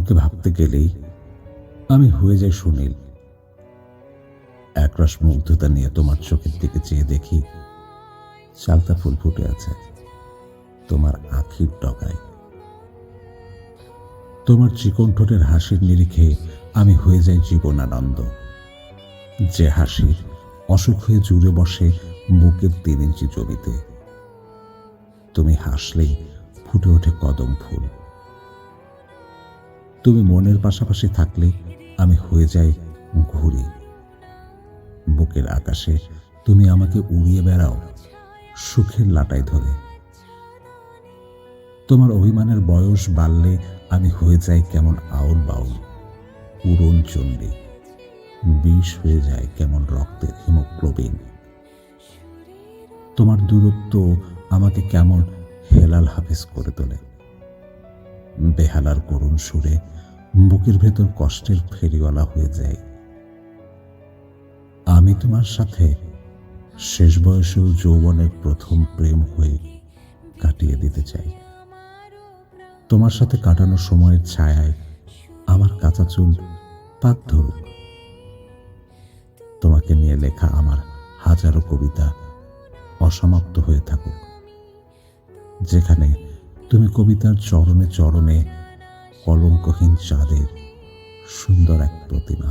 তোমাকে ভাবতে গেলেই আমি হয়ে যাই সুনীল। একরাশ মুগ্ধতা নিয়ে তোমার চোখের দিকে চেয়ে দেখি চালতা ফুল ফুটে আছে, তোমার আখির ডগায়। তোমার চিকন ঠোঁটের হাসির নিরিখে আমি হয়ে যাই জীবনানন্দ। যে হাসি অসুখ হয়ে জুড়ে বসে বুকের তিন ইঞ্চি জমিতে, তুমি হাসলেই ফুটে ওঠে কদম ফুল। তুমি মনের পাশাপাশি থাকলে আমি হয়ে যাই ঘুরি। বুকের আকাশে তুমি আমাকে উড়িয়ে বেড়াও, সুখের লাটাই ধরে। তোমার অভিমানের বয়স বাড়লে আমি হয়ে যাই কেমন আউল বাউল, উড়ন চণ্ডী। বিষ হয়ে যায় কেমন রক্তের হিমোগ্লোবিন। তোমার দূরত্ব আমাকে কেমন হেলাল হাফেজ করে তোলে। বেহালার করুণ সুরে বুকের ভেতর কষ্টের ফেরিওয়ালা হয়ে যায়। আমি তোমার সাথে শেষ বয়সেও যৌবনের প্রথম প্রেম হয়ে কাটিয়ে দিতে চাই। তোমার সাথে কাটানো সময়ের ছায়ায় আমার কাঁচা চুল পাক ধরুক। তোমাকে নিয়ে লেখা আমার হাজারো কবিতা অসমাপ্ত হয়ে থাকুক। যেখানে তুমি কবিতার চরণে চরণে কলঙ্কহীন চাঁদের সুন্দর এক প্রতিমা।